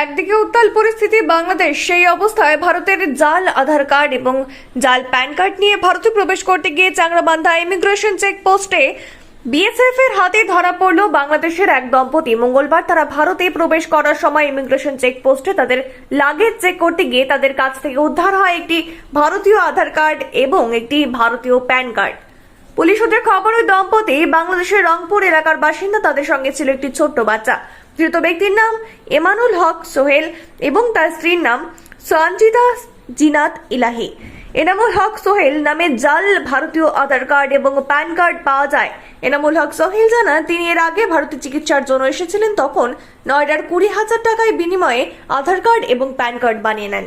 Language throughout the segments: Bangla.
একদিকে উত্তাল পরিস্থিতি বাংলাদেশ, সেই অবস্থায় ভারতের জাল আধার কার্ড এবং জাল প্যান কার্ড নিয়ে ভারতে প্রবেশ করতে গিয়ে চাংরাবান্ধা ইমিগ্রেশন চেকপোস্টে বিএসএফ এর হাতে ধরা পড়ল বাংলাদেশের এক দম্পতি। মঙ্গলবার তারা ভারতে প্রবেশ করার সময় ইমিগ্রেশন চেকপোস্টে তাদের লাগেজ চেক করতে গিয়ে তাদের কাছ থেকে উদ্ধার হয় একটি ভারতীয় আধার কার্ড এবং একটি ভারতীয় প্যান কার্ড। পুলিশ সূত্রে খবর, ওই দম্পতি বাংলাদেশের রংপুর এলাকার বাসিন্দা, তাদের সঙ্গে ছিল একটি ছোট্ট বাচ্চা। ধৃত ব্যক্তির নাম এমানুল হক সোহেল এবং তার স্ত্রীর নাম সঞ্জিতা জিনাত ইলাহি। এনামুল হক সোহেল নামে জাল ভারতীয় আধার কার্ড এবং প্যান কার্ড পাওয়া যায়। এনামুল হক সোহেল জানান, তিনি এর আগে ভারতে চিকিৎসার জন্য এসেছিলেন তখন নয়ডার কুড়ি হাজার টাকায় বিনিময়ে আধার কার্ড এবং প্যান কার্ড বানিয়ে নেন।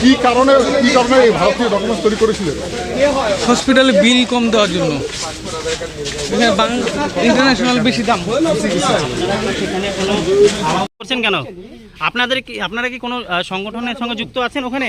কি কারণে কি কারণে এই ভারতীয় ডকুমেন্টস তৈরি করেছিলেন? হসপিটালে বিল কম দেওয়ার জন্য। ইন্টারন্যাশনাল বেশি দাম। করছেন কেন? আপনাদের কি আপনারা কি কোনো সংগঠনের সঙ্গে যুক্ত আছেন ওখানে?